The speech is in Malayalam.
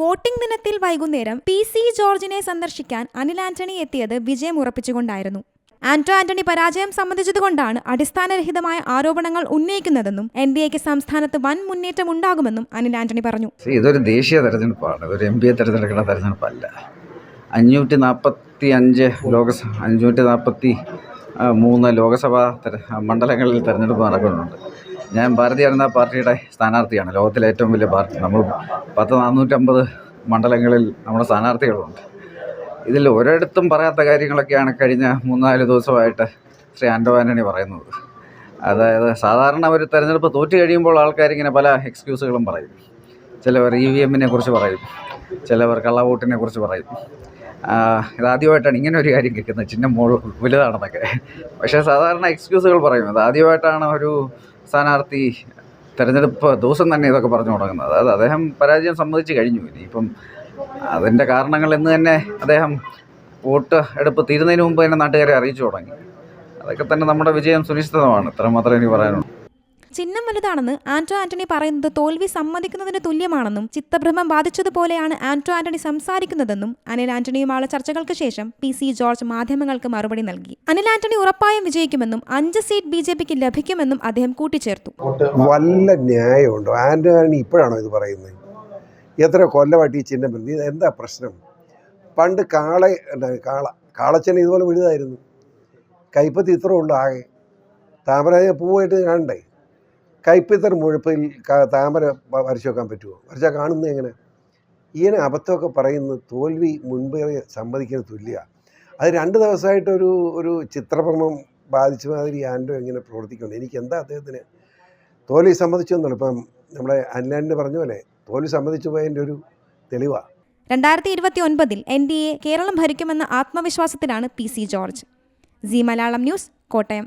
വോട്ടിംഗ് ദിനത്തിൽ വൈകുന്നേരം പി സി ജോർജിനെ സന്ദർശിക്കാൻ അനിൽ ആന്റണി എത്തിയത് വിജയം ഉറപ്പിച്ചുകൊണ്ടായിരുന്നു. ആന്റോ ആന്റണി പരാജയം സംബന്ധിച്ചതുകൊണ്ടാണ് അടിസ്ഥാനരഹിതമായ ആരോപണങ്ങൾ ഉന്നയിക്കുന്നതെന്നും എൻ ഡി എക്ക് സംസ്ഥാനത്ത് വൻ മുന്നേറ്റം ഉണ്ടാകുമെന്നും അനിൽ ആന്റണി പറഞ്ഞു. ഇതൊരു ദേശീയ തെരഞ്ഞെടുപ്പാണ്. ഒരു എം പിയെ തെരഞ്ഞെടുക്കുന്ന തെരഞ്ഞെടുപ്പല്ല. അഞ്ഞൂറ്റി നാൽപ്പത്തി അഞ്ച് ലോകസഭ അഞ്ഞൂറ്റി നാൽപ്പത്തി മൂന്ന് ലോകസഭാ മണ്ഡലങ്ങളിൽ തെരഞ്ഞെടുപ്പ് നടക്കുന്നുണ്ട്. ഞാൻ ഭാരതീയ ജനതാ പാർട്ടിയുടെ സ്ഥാനാർത്ഥിയാണ്. ലോകത്തിലെ ഏറ്റവും വലിയ പാർട്ടി. നമ്മൾ പത്ത് നാനൂറ്റമ്പത് മണ്ഡലങ്ങളിൽ നമ്മുടെ സ്ഥാനാർത്ഥികളുണ്ട്. ഇതിൽ ഒരിടത്തും പറയാത്ത കാര്യങ്ങളൊക്കെയാണ് കഴിഞ്ഞ മൂന്നാൽ ദിവസമായിട്ട് ശ്രീ ആൻഡോ ആന്റണി പറയുന്നത്. അതായത് സാധാരണ ഒരു തെരഞ്ഞെടുപ്പ് തോറ്റു കഴിയുമ്പോൾ ആൾക്കാരിങ്ങനെ പല എക്സ്ക്യൂസുകളും പറയും. ചിലവർ ഇ വി എമ്മിനെ കുറിച്ച് പറയും. ചിലവർ കള്ളവോട്ടിനെ കുറിച്ച് പറയും. ഇതാദ്യമായിട്ടാണ് ഇങ്ങനെ ഒരു കാര്യം കേൾക്കുന്നത്. ചിഹ്നം മോൾ വലുതാണെന്നൊക്കെ. പക്ഷേ സാധാരണ എക്സ്ക്യൂസുകൾ പറയും. അത് ആദ്യമായിട്ടാണ് ഒരു സ്ഥാനാർത്ഥി തെരഞ്ഞെടുപ്പ് ദിവസം തന്നെ ഇതൊക്കെ പറഞ്ഞു തുടങ്ങുന്നത്. അതായത് അദ്ദേഹം പരാജയം സമ്മതിച്ച് കഴിഞ്ഞു. ഇനിയിപ്പം അതിന്റെ കാരണങ്ങൾ എന്ന് തന്നെ അദ്ദേഹം വോട്ട് എടുപ്പ് തീരുന്നതിന് മുമ്പ് തന്നെ നാട്ടുകാരെ അറിയിച്ചു തുടങ്ങി. അതൊക്കെ തന്നെ നമ്മുടെ വിജയം സുനിശ്ചിതമാണ്. ഇത്ര മാത്രമേ എനിക്ക് പറയാനുള്ളൂ. ചിഹ്നം വലുതാണെന്ന് ആന്റോ ആന്റണി പറയുന്നത് തോൽവി സമ്മതിക്കുന്നതിന് തുല്യമാണെന്നും ചിത്തഭ്രമം ബാധിച്ചതുപോലെയാണ് ആന്റോ ആന്റണി സംസാരിക്കുന്നതെന്നും അനിൽ ആന്റണിയുമായുള്ള ചർച്ചകൾക്ക് ശേഷം പി സി ജോർജ് മാധ്യമങ്ങൾക്ക് മറുപടി നൽകി. അനിൽ ആന്റണി ഉറപ്പായും വിജയിക്കുമെന്നും അഞ്ച് സീറ്റ് ബി ജെ പിക്ക് ലഭിക്കുമെന്നും അദ്ദേഹം കൂട്ടിച്ചേർത്തു. വല്ല ന്യായമുണ്ടോ? ആന്റണി ഇപ്പോഴാണോ ഇത് പറയുന്നത്? എത്ര കൊല്ലമായിട്ട് ഈ ചിഹ്നം വരുന്നത് എന്താ പ്രശ്നം? പണ്ട് കാള കാള? കാളച്ചനെ ഇതുപോലെ വലുതായിരുന്നു. കൈപ്പത്തി ഇത്ര ആകെ. താമരാജ പൂവായിട്ട് കാണണ്ടേ? കൈപ്പത്തർ മുഴുപ്പിൽ താമര വരച്ചു വെക്കാൻ പറ്റുമോ വരച്ചാൽ കാണുന്നത് എങ്ങനെ? ഇങ്ങനെ അബദ്ധമൊക്കെ പറയുന്നത് തോൽവി മുൻപേ സമ്മതിക്കുന്ന തുല്യ. അത് രണ്ട് ദിവസമായിട്ട് ഒരു ഒരു ചിത്രഭ്രമം ബാധിച്ച മാതിരി ആൻഡോ എങ്ങനെ പ്രവർത്തിക്കുന്നുണ്ട്. എനിക്ക് എന്താ അദ്ദേഹത്തിന്? തോൽവി സമ്മതിച്ചു എന്നാണ് ഇപ്പം നമ്മുടെ അനിലാന്റെ പറഞ്ഞ പോലെ തോൽവി സമ്മതിച്ചു പോയതിന്റെ ഒരു തെളിവാണ് രണ്ടായിരത്തി ഇരുപത്തി ഒൻപതിൽ എൻ ഡി എ കേരളം ഭരിക്കുമെന്ന ആത്മവിശ്വാസത്തിലാണ് P C George. Zee Malayalam news Kottayam.